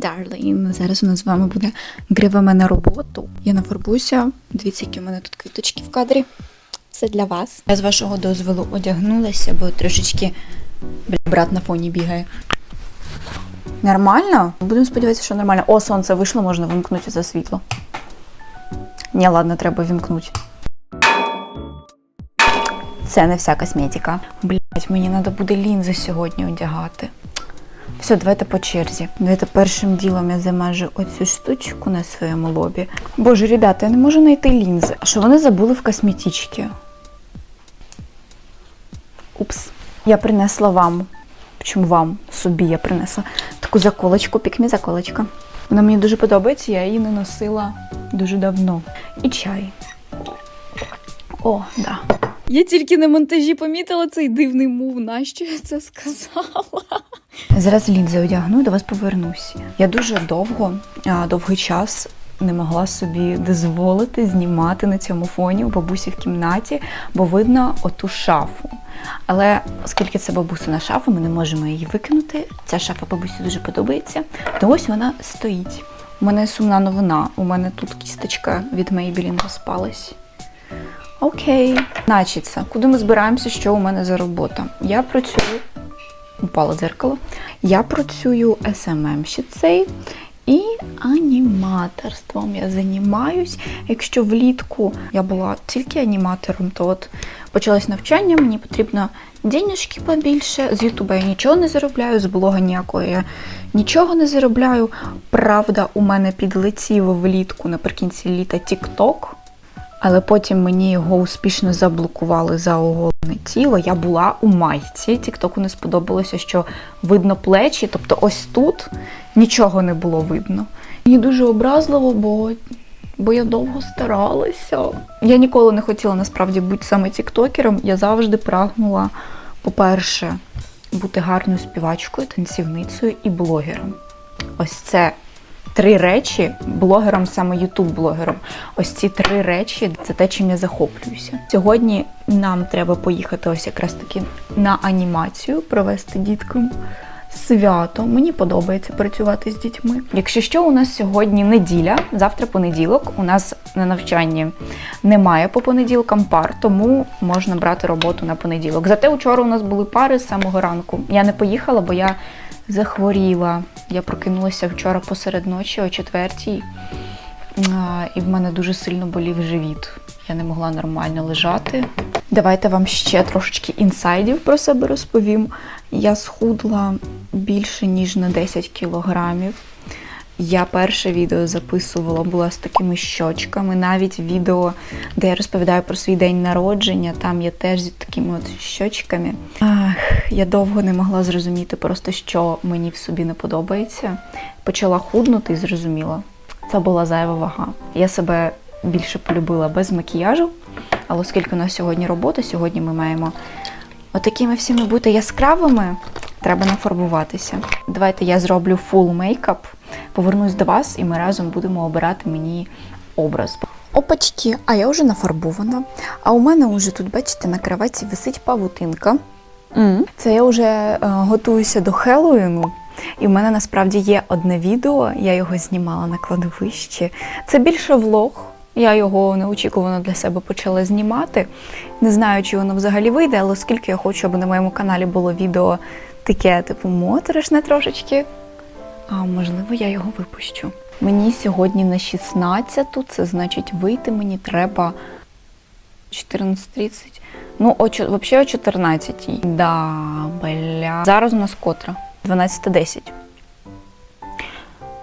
darling. Зараз у нас з вами буде гривами на роботу. Я нафарбуюся. Дивіться, які у мене тут квіточки в кадрі. Все для вас. Я з вашого дозволу одягнулася, бо трошечки брат на фоні бігає. Нормально? Будемо сподіватися, що нормально. О, сонце вийшло, можна вимкнути за світло. Ні, ладно, треба вімкнути. Це не вся косметика. Блять, мені треба буде лінзи сьогодні одягати. Все, давайте по черзі. Давайте першим ділом я замажу оцю штучку на своєму лобі. Боже, ребята, я не можу знайти лінзи. А що вони забули в косметичці? Упс. Я принесла вам. Чому вам? Собі я принесла таку заколочку, пікмі заколочка. Вона мені дуже подобається, я її не носила дуже давно. І чай. О, да. Я тільки на монтажі помітила цей дивний мув, нащо я це сказала. Зараз лінзи одягну і до вас повернусь. Я дуже довго, довгий час не могла собі дозволити знімати на цьому фоні у бабусі в кімнаті, бо видно оту шафу. Але оскільки це бабусина шафа, ми не можемо її викинути. Ця шафа бабусі дуже подобається. То ось вона стоїть. У мене сумна новина. У мене тут кісточка від Maybelline розпалась. Окей, значиться, куди ми збираємося, що у мене за робота? Я працюю, упало дзеркало. Я працюю СММщицею і аніматорством я займаюсь. Якщо влітку я була тільки аніматором, то от почалось навчання, мені потрібно денежки побільше. З Ютуба я нічого не заробляю, з блога ніякого я нічого не заробляю. Правда, у мене підлетів влітку наприкінці літа TikTok. Але потім мені його успішно заблокували за оголене тіло. Я була у майці. Тіктоку не сподобалося, що видно плечі, тобто ось тут нічого не було видно. Мені дуже образливо, бо, бо я довго старалася. Я ніколи не хотіла насправді бути саме тіктокером. Я завжди прагнула, по-перше, бути гарною співачкою, танцівницею і блогером. Ось це три речі блогером, саме ютуб-блогером. Ось ці три речі це те, чим я захоплююся. Сьогодні нам треба поїхати ось якраз таки на анімацію, провести діткам свято. Мені подобається працювати з дітьми. Якщо що, у нас сьогодні неділя, завтра понеділок. У нас на навчанні немає по понеділкам пар, тому можна брати роботу на понеділок. Зате вчора у нас були пари з самого ранку. Я не поїхала, бо я захворіла. Я прокинулася вчора посеред ночі о четвертій, і в мене дуже сильно болів живіт. Я не могла нормально лежати. Давайте вам ще трошечки інсайдів про себе розповім. Я схудла більше ніж на 10 кілограмів. Я перше відео записувала була з такими щочками. Навіть відео, де я розповідаю про свій день народження, там я теж з такими от щочками. Ах, я довго не могла зрозуміти просто, що мені в собі не подобається. Почала худнути і зрозуміла. Це була зайва вага. Я себе більше полюбила без макіяжу, але оскільки у нас сьогодні робота, сьогодні ми маємо отакими всіми бути яскравими, треба нафарбуватися. Давайте я зроблю фул мейкап, повернусь до вас, і ми разом будемо обирати мені образ. Опачки, а я вже нафарбована. А у мене вже тут, бачите, на кроваті висить павутинка. Це я вже е, готуюся до Хеллоуіну. І в мене насправді є одне відео, я його знімала на кладовищі. Це більше влог. Я його неочікувано для себе почала знімати. Не знаю, чи воно взагалі вийде, але оскільки я хочу, аби на моєму каналі було відео таке, типу, моторошне трошечки. А можливо, я його випущу. Мені сьогодні на 16-ту, це значить вийти мені треба 14.30. Ну, о, взагалі о 14 Да, бля. Зараз у нас котра? 12.10.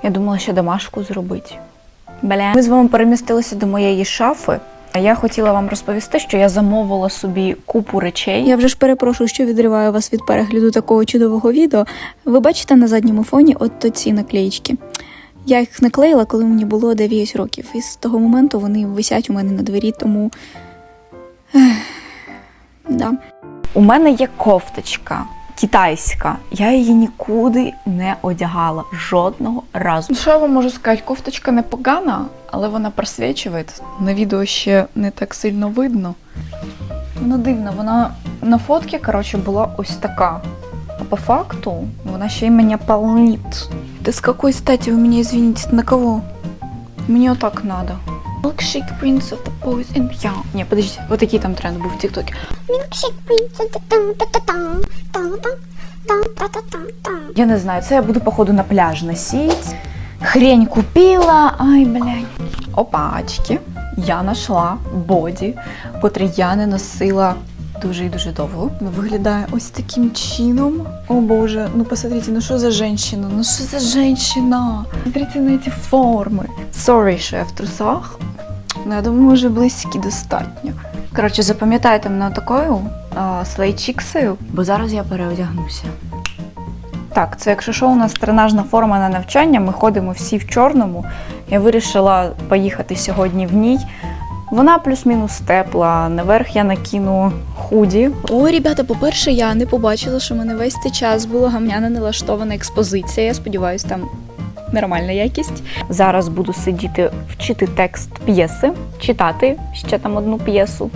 Я думала, ще домашку зробити. Бля. Ми з вами перемістилися до моєї шафи. Я хотіла вам розповісти, що я замовила собі купу речей. Я вже ж перепрошую, що відриваю вас від перегляду такого чудового відео. Ви бачите на задньому фоні от ці наклеїчки. Я їх наклеїла, коли мені було 9 років. І з того моменту вони висять у мене на двері, тому. Ех, да. У мене є кофточка китайська. Я її нікуди не одягала жодного разу. Що я вам можу сказати? Кофточка непогана, але вона просвічує. На відео ще не так сильно видно. Вона дивна, вона на фотці, коротше, була ось така. А по факту вона ще й мене полнить. Да с какой стати вы меня извините? На кого? Мне вот так надо. Milkshake Prince of the Boys and Young. Не, подождите, вот такие там тренды был в ТикТоке. Milkshake Prince. Та-та-там, та-та-та-там. Я не знаю, це я буду походу на пляж носить. Хрень купила. Ай, блядь. Опачки. Я нашла боді, котрий я не носила дуже і дуже довго. Ну, Виглядає ось таким чином. О боже, ну посмотрите, ну що за женщина? Ну що за женщина? Смотрите на ці форми. Sorry, що я в трусах. Ну, я думаю, вже близькі достатньо. Коротше, запам'ятайте мене такою слейчіксою, бо зараз я переодягнуся. Так, це якщо що, у нас тренажна форма на навчання, ми ходимо всі в чорному. Я вирішила поїхати сьогодні в ній. Вона плюс-мінус тепла. Наверх я накину худі. Ой, ребята, по-перше, я не побачила, що в мене весь цей час була гамняна налаштована експозиція. Я сподіваюся, там нормальна якість. Зараз буду сидіти вчити текст п'єси, читати ще там одну п'єсу.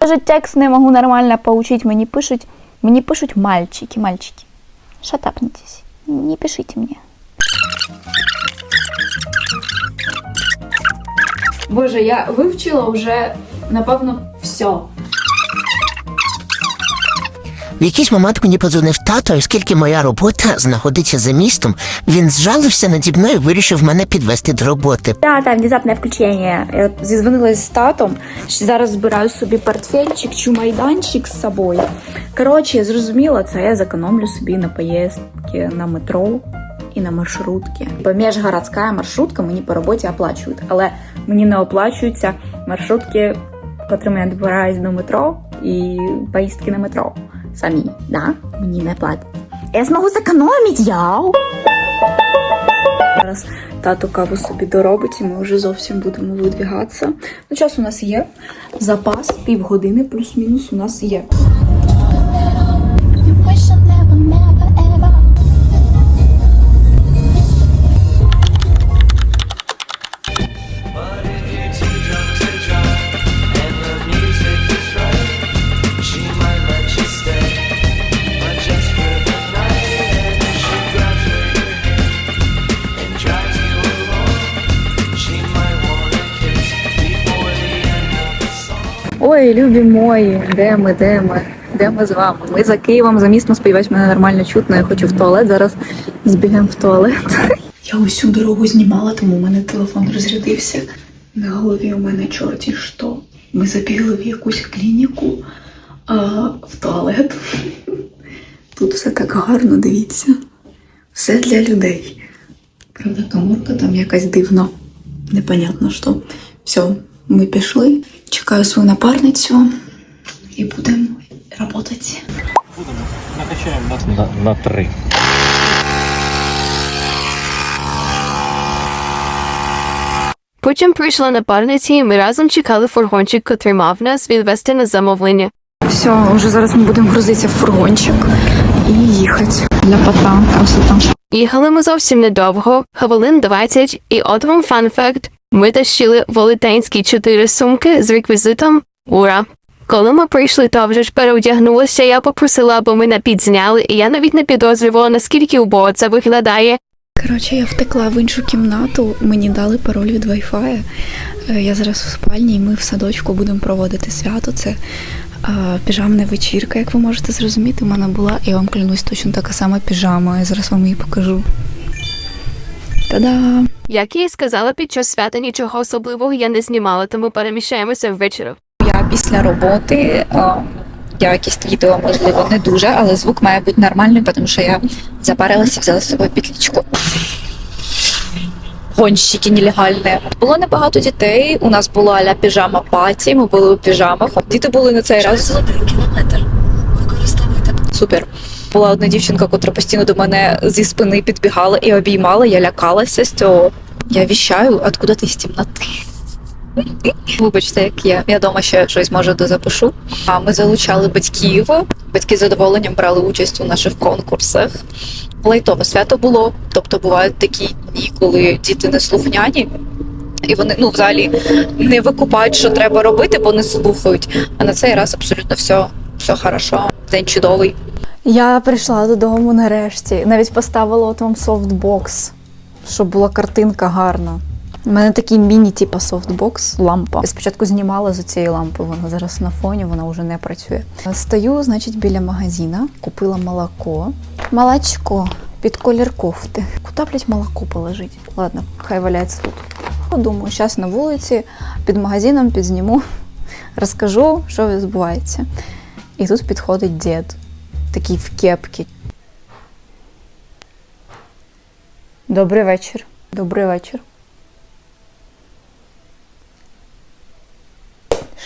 Даже текст не можу нормально поучить. Мені пишуть, мені пишуть мальчики, мальчики. Шатапнитесь. Не пишите мне. Боже, я вивчила вже, напевно, все. В якийсь момент мені подзвонив тато, оскільки моя робота знаходиться за містом, він зжалився наді мною і вирішив мене підвести до роботи. Да, там внезапне включення. Я зізвонилась з татом. що Зараз збираю собі портфельчик, чумайданчик з собою. Коротше, я зрозуміла, це я зекономлю собі на поїздки на метро і на маршрутки. Бо міжгородська маршрутка мені по роботі оплачують, але мені не оплачуються маршрутки, котрими я добираюсь до метро, і поїздки на метро. Самі, да? Мені не платять. Я зможу зекономити, яу! Зараз тато каву собі доробить, і ми вже зовсім будемо видвігатися. Ну, час у нас є. Запас півгодини плюс-мінус у нас є. Любі мої, де ми, де ми? Де ми з вами? Ми за Києвом, за містом, сподіваюсь, мене нормально чутно. Я хочу в туалет. Зараз збігаємо в туалет. Я усю дорогу знімала, тому у мене телефон розрядився. На голові у мене чорті що. Ми забігли в якусь клініку а, в туалет. Тут все так гарно, дивіться. Все для людей. Правда, каморка там якась дивна. Непонятно що. Все, ми пішли. Чекаю свою напарницю і будемо працювати. на, на три. Потім прийшла напарниця, і ми разом чекали фургончик, котрий мав нас відвести на замовлення. Все, вже зараз ми будемо грузитися в фургончик і їхати. Для пота, красота. Їхали ми зовсім недовго, хвилин 20, і от вам фан-факт. Ми тащили велетенські чотири сумки з реквізитом. Ура! Коли ми прийшли, то вже ж переодягнулася, я попросила, аби мене підзняли, і я навіть не підозрювала, наскільки убого це виглядає. Коротше, я втекла в іншу кімнату, мені дали пароль від Wi-Fi. Е, Я зараз в спальні, і ми в садочку будемо проводити свято. Це е, піжамна вечірка, як ви можете зрозуміти. У мене була, я вам клянусь, точно така сама піжама. Я зараз вам її покажу. Та-да! Як я і сказала, під час свята нічого особливого я не знімала, тому переміщаємося ввечері. Я після роботи а, якість відео можливо не дуже, але звук має бути нормальний, тому що я запарилася, взяла з собою петлічку. Гонщики нелегальні. Було небагато дітей. У нас була аля піжама паті. Ми були у піжамах. Діти були на цей раз. Супер. Була одна дівчинка, котра постійно до мене зі спини підбігала і обіймала. Я лякалася з цього. Я віщаю, откуда ти з темноти? Вибачте, як є. Я дома ще щось може дозапишу. А ми залучали батьків. Батьки з задоволенням брали участь у наших конкурсах. Лайтове свято було. Тобто бувають такі дні, коли діти не слухняні. І вони ну взагалі не викупають, що треба робити, бо не слухають. А на цей раз абсолютно все, все хорошо. День чудовий. Я прийшла додому нарешті. Навіть поставила от вам софтбокс, щоб була картинка гарна. У мене такий міні, типа софтбокс, лампа. Спочатку знімала з цієї лампи, вона зараз на фоні, вона вже не працює. Стою, значить, біля магазина, купила молоко. Молочко під колір кофти. Куди, блядь, молоко положить? Ладно, хай валяється тут. Думаю, зараз на вулиці, під магазином підзніму, розкажу, що відбувається. І тут підходить дід, такий в кепці. Добрий вечір. Добрий вечір.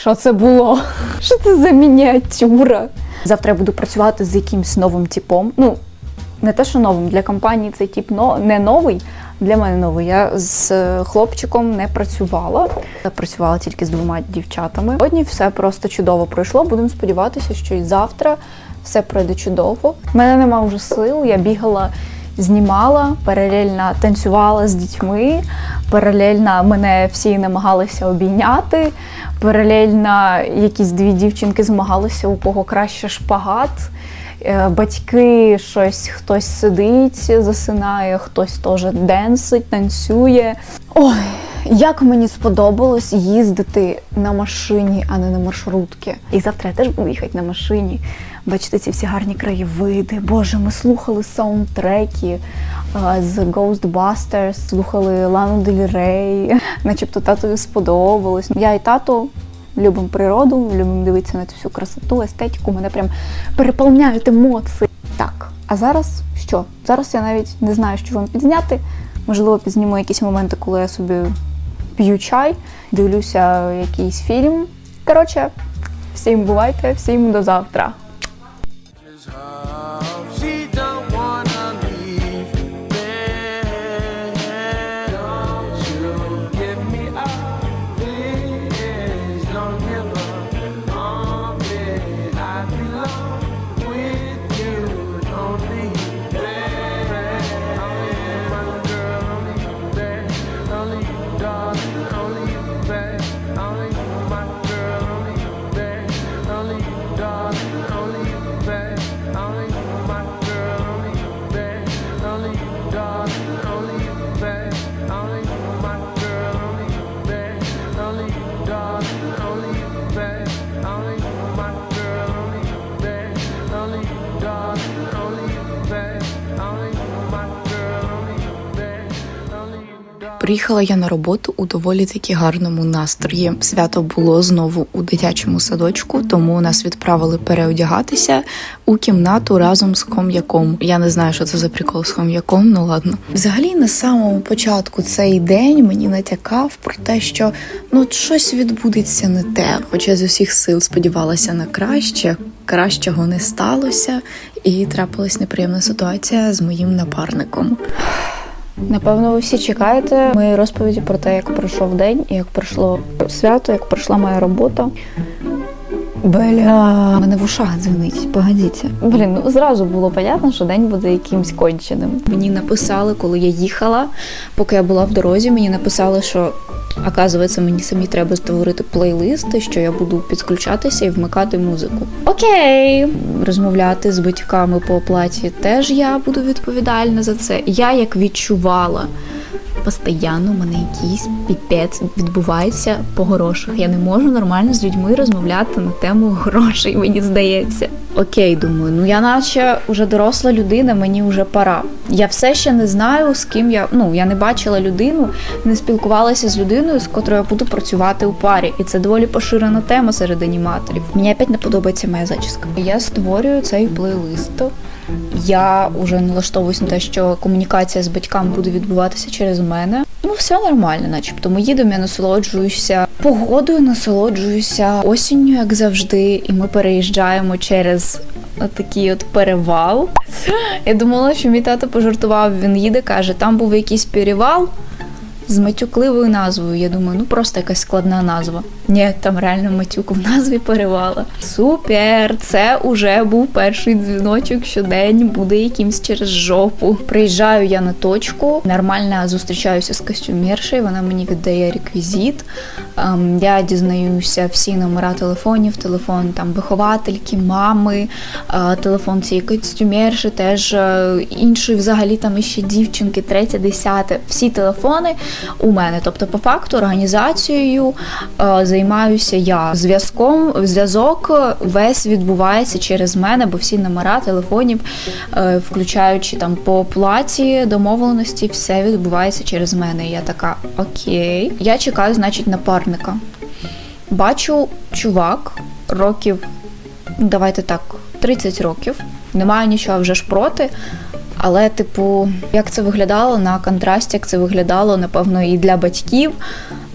Що це було? Що це за мініатюра? Завтра я буду працювати з якимсь новим типом. Ну, не те, що новим, для компанії цей тип но, не новий, для мене новий. Я з е, хлопчиком не працювала. Я працювала тільки з двома дівчатами. Сьогодні все просто чудово пройшло. Будемо сподіватися, що і завтра все пройде чудово. У мене нема вже сил, я бігала. Знімала, паралельно танцювала з дітьми, паралельно мене всі намагалися обійняти, паралельно якісь дві дівчинки змагалися, у кого краще шпагат. Е, Батьки щось хтось сидить, засинає, хтось теж денсить, танцює. Ой, як мені сподобалось їздити на машині, а не на маршрутки. І завтра я теж буду їхати на машині. Бачите ці всі гарні краєвиди. Боже, ми слухали саундтреки з Ghostbusters, слухали Лану Дель Рей. Начебто татові сподобалось. Я і тато любимо природу, любимо дивитися на цю всю красоту, естетику. Мене прям переповняють емоції. Так, а зараз що? Зараз я навіть не знаю, що вам підзняти. Можливо, підзніму якісь моменти, коли я собі п'ю чай, дивлюся якийсь фільм. Коротше, всім бувайте, всім до завтра. done. Приїхала я на роботу у доволі таки гарному настрої. Свято було знову у дитячому садочку, тому нас відправили переодягатися у кімнату разом з хом'яком. Я не знаю, що це за прикол з хом'яком, ну ладно. Взагалі, на самому початку цей день мені натякав про те, що ну щось відбудеться не те. Хоча з усіх сил сподівалася на краще, кращого не сталося, і трапилась неприємна ситуація з моїм напарником. Напевно, ви всі чекаєте моєї розповіді про те, як пройшов день як пройшло свято, як пройшла моя робота. Бля, мене в ушах дзвонить, погодіться. Блін, ну зразу було понятно, що день буде якимсь конченим. Мені написали, коли я їхала, поки я була в дорозі, мені написали, що оказується, мені самі треба створити плейлисти, що я буду підключатися і вмикати музику. Окей, розмовляти з батьками по оплаті теж я буду відповідальна за це. Я як відчувала. Постійно у мене якийсь піпець відбувається по грошах. Я не можу нормально з людьми розмовляти на тему грошей, мені здається. Окей, думаю, ну я наче вже доросла людина, мені вже пора. Я все ще не знаю, з ким я. Ну я не бачила людину, не спілкувалася з людиною, з котрою я буду працювати у парі. І це доволі поширена тема серед аніматорів. Мені опять не подобається моя зачіска. Я створюю цей плейлист. Я вже налаштовуюсь на те, що комунікація з батьками буде відбуватися через мене. Ну, все нормально, начебто. Ми їдемо, я насолоджуюся погодою, насолоджуюся осінню, як завжди, і ми переїжджаємо через такий от перевал. Я думала, що мій тато пожартував, він їде, каже, там був якийсь перевал. З матюкливою назвою. Я думаю, ну просто якась складна назва. Ні, там реально матюк в назві перевала. Супер! Це уже був перший дзвіночок, що день буде якимсь через жопу. Приїжджаю я на точку, нормально зустрічаюся з костюмершею, вона мені віддає реквізит. Ем, Я дізнаюся всі номера телефонів, телефон там виховательки, мами, е, телефон цієї костюмерші, теж е, іншої взагалі там іще дівчинки, третє, десяте. Всі телефони у мене. Тобто, по факту, організацією е, займаюся я. Зв'язком, зв'язок весь відбувається через мене, бо всі номера телефонів, включаючи там по оплаті, домовленості, все відбувається через мене. Я така, окей. Я чекаю, значить, напарника. Бачу чувак років, ну, давайте так, 30 років. Немає нічого вже ж проти. Але, типу, як це виглядало на контрасті, як це виглядало, напевно, і для батьків.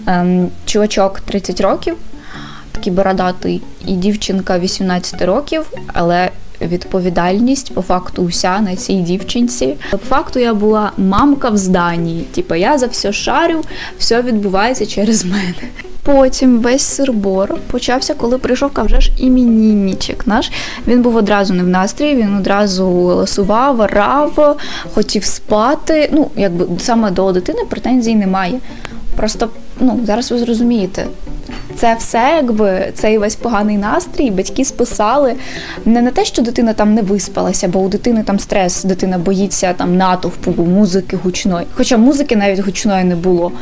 Ем, чувачок 30 років, такий бородатий, і дівчинка 18 років, але відповідальність по факту уся на цій дівчинці. По факту я була мамка в зданні. Типу, я за все шарю, все відбувається через мене. Потім весь сирбор почався, коли прийшов вже ж іменінничок наш. Він був одразу не в настрої, він одразу ласував, орав, хотів спати. Ну, якби саме до дитини претензій немає. Просто ну, зараз ви зрозумієте. Це все, якби цей весь поганий настрій, батьки списали не на те, що дитина там не виспалася, бо у дитини там стрес, дитина боїться там натовпу, музики гучної. Хоча музики навіть гучної не було.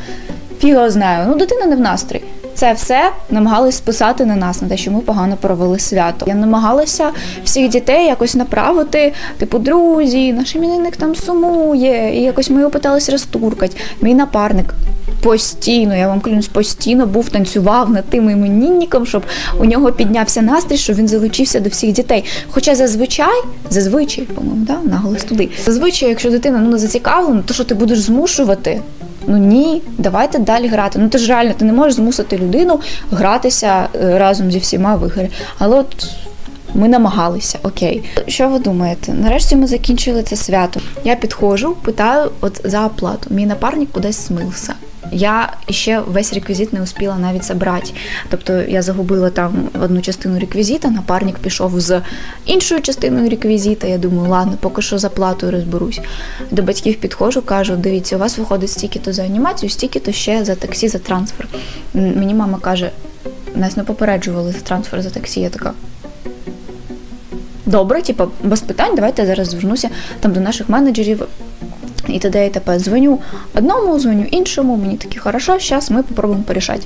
Фіга знаю, ну дитина не в настрій. Це все намагались списати на нас, на те, що ми погано провели свято. Я намагалася всіх дітей якось направити, типу, друзі, наш іменинник там сумує, і якось ми його питалися розтуркати. Мій напарник постійно, я вам клянусь, постійно був танцював над тим іменинником, щоб у нього піднявся настрій, щоб він залучився до всіх дітей. Хоча зазвичай, зазвичай, по-моєму, да, наголос туди. Зазвичай, якщо дитина ну не зацікавлена, то що ти будеш змушувати? Ну ні, давайте далі грати. Ну ти ж реально ти не можеш змусити людину гратися е, разом зі всіма в ігри. Але от ми намагалися, окей. Що ви думаєте? Нарешті ми закінчили це свято. Я підходжу, питаю от за оплату. Мій напарник кудись смився. Я ще весь реквізит не успіла навіть забрати. Тобто я загубила там одну частину реквізита, напарник пішов з іншою частиною реквізита. Я думаю, ладно, поки що за платою розберусь. До батьків підходжу, кажу: дивіться, у вас виходить стільки-то за анімацію, стільки-то ще за таксі, за трансфер. Мені мама каже, нас не попереджували за трансфер за таксі. Я така. Добре, типу, без питань, давайте я зараз звернуся там до наших менеджерів. І т.д. і т.п. Дзвоню одному, дзвоню іншому. Мені такі, хорошо, зараз ми попробуємо порішати.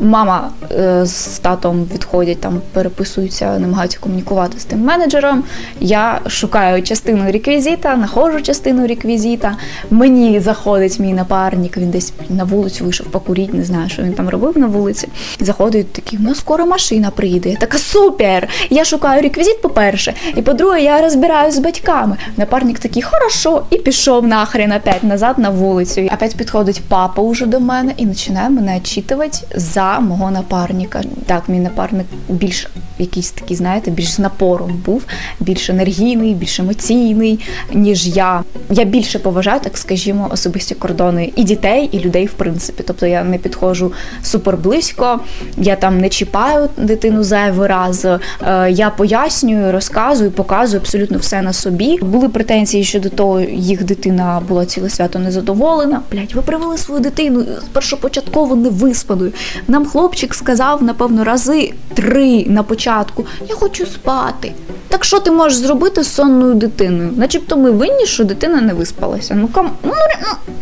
Мама е, з татом відходять, там переписуються, намагаються комунікувати з тим менеджером. Я шукаю частину реквізита, знаходжу частину реквізита. Мені заходить мій напарник, він десь на вулицю вийшов покурити, не знаю, що він там робив на вулиці. Заходить такий, ну скоро машина приїде. Я така супер! Я шукаю реквізит, по-перше, і по-друге, я розбираюсь з батьками. Напарник такий, хорошо, і пішов нахрен опять назад на вулицю. Опять підходить папа уже до мене і починає мене відчитувати за мого напарника. Так, мій напарник більш якийсь такий, знаєте, більш з напором був, більш енергійний, більш емоційний, ніж я. Я більше поважаю, так скажімо, особисті кордони і дітей, і людей, в принципі. Тобто я не підходжу супер близько, я там не чіпаю дитину зайвий раз. Е, Я пояснюю, розказую, показую абсолютно все на собі. Були претензії щодо того, їх дитина була ціле свято незадоволена. Блять, ви привели свою дитину першопочатково невиспаною. Нам хлопчик сказав, напевно, рази три на початку: Я хочу спати. Так що ти можеш зробити з сонною дитиною? Начебто ми винні, що дитина не виспалася. Ну кам, ну, ну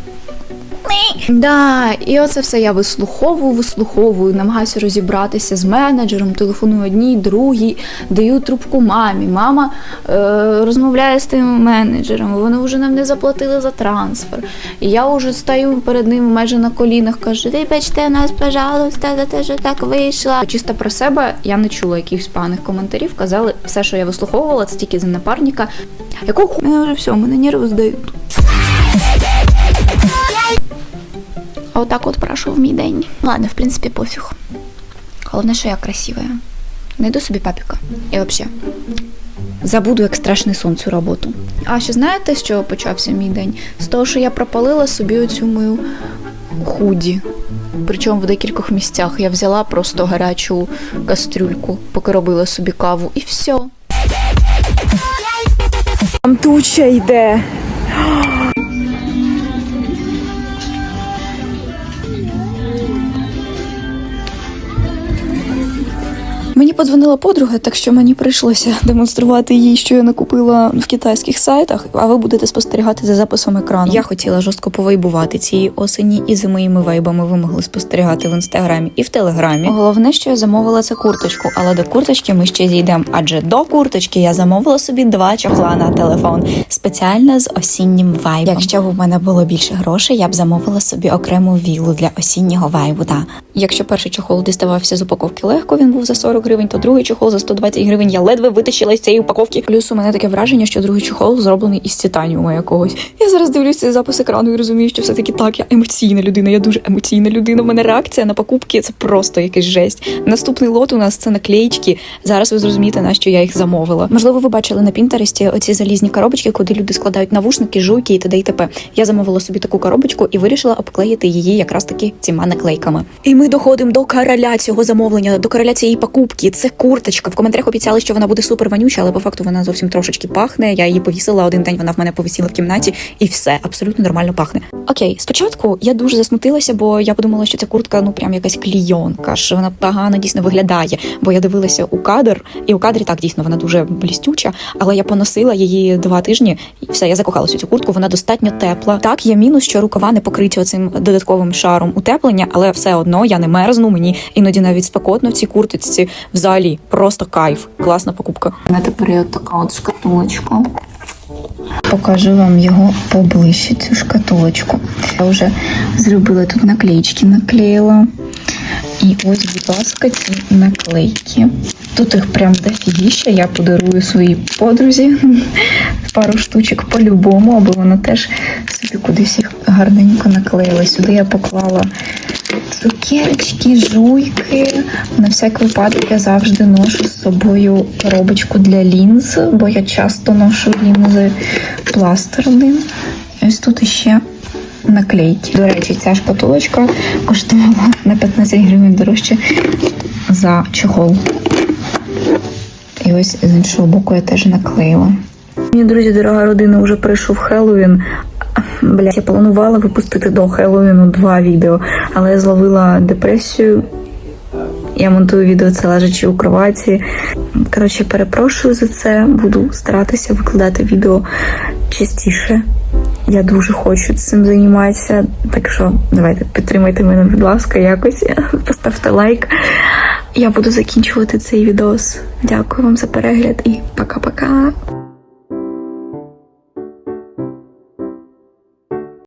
Да, і оце все я вислуховую, вислуховую, намагаюся розібратися з менеджером, телефоную одній, другій, даю трубку мамі. Мама е, розмовляє з тим менеджером, вони вже нам не заплатили за трансфер. І я вже стою перед ним майже на колінах, кажу, вибачте нас, пожалуйста, за те, що так вийшла. Чисто про себе я не чула якихось поганих коментарів. Казали, все, що я вислуховувала, це тільки за напарника. Якого ху... Я вже все, мене нерви здають. А отак от пройшов мій день. Ладно, в принципі, пофіг. Головне, що я красива. Найду собі папіка. І взагалі. Забуду, як страшний сон цю роботу. А ще знаєте, з чого почався мій день? З того, що я пропалила собі оцю мою худі. Причому в декількох місцях я взяла просто гарячу кастрюльку, поки робила собі каву, і все. Там туча йде. Мені подзвонила подруга, так що мені прийшлося демонструвати їй, що я накупила в китайських сайтах. А ви будете спостерігати за записом екрану. Я хотіла жорстко повайбувати цієї осені, і за моїми вайбами ви могли спостерігати в інстаграмі і в телеграмі. Головне, що я замовила це курточку, але до курточки ми ще зійдемо. Адже до курточки я замовила собі два чохла на телефон спеціально з осіннім вайбом. Якщо б у мене було більше грошей, я б замовила собі окрему вілу для осіннього вайбу. Да. Якщо перший чохол діставався з упаковки легко, він був за 40 гривень, то другий чохол за 120 гривень. Я ледве витащила з цієї упаковки. Плюс у мене таке враження, що другий чохол зроблений із титаніуму якогось. Я зараз дивлюся цей запис екрану і розумію, що все таки так. Я емоційна людина. Я дуже емоційна людина. У мене реакція на покупки це просто якась жесть. Наступний лот у нас це наклеїчки. Зараз ви зрозумієте, на що я їх замовила. Можливо, ви бачили на Пінтересті оці залізні коробочки, куди люди складають навушники, жуйки і т.д. і т.п. Я замовила собі таку коробочку і вирішила обклеїти її якраз таки цими наклейками. І ми доходимо до короля цього замовлення, до короля цієї покупки. Це курточка. В коментарях обіцяли, що вона буде супер вонюча, але по факту вона зовсім трошечки пахне. Я її повісила один день. Вона в мене повисіла в кімнаті, і все абсолютно нормально пахне. Окей, спочатку я дуже засмутилася, бо я подумала, що ця куртка ну прям якась клійонка, що вона погано дійсно виглядає. Бо я дивилася у кадр, і у кадрі так дійсно вона дуже блістюча. Але я поносила її два тижні, і все, я закохалася у цю куртку. Вона достатньо тепла. Так, є мінус, що рукава не покриті оцим додатковим шаром утеплення, але все одно я не мерзну. Мені іноді навіть спекотно в цій куртці. Взагалі просто кайф. Класна покупка. У мене тепер є така от шкатулочка. Покажу вам його поближче, цю шкатулочку. Я вже зробила тут наклеїчки, наклеїла. І ось, будь ласка, ці наклейки. Тут їх прям дофігіще. Я подарую своїй подрузі пару штучок по-любому, аби вона теж собі кудись їх гарненько наклеїла. Сюди я поклала цукерочки, жуйки. На всяк випадок я завжди ношу з собою коробочку для лінз, бо я часто ношу лінзи пластир один. Ось тут іще наклейки. До речі, ця шкатулочка коштувала на 15 гривень дорожче за чохол. І ось з іншого боку я теж наклеїла. Мені, друзі, дорога родина, вже прийшов Хеллоуін. Блять, я планувала випустити до Хеллоуіну два відео, але я зловила депресію. Я монтую відео це лежачи у кроваті. Коротше, перепрошую за це. Буду старатися викладати відео частіше. Я дуже хочу цим займатися. Так що давайте підтримайте мене, будь ласка, якось поставте лайк. Я буду закінчувати цей відос. Дякую вам за перегляд і пока-пока.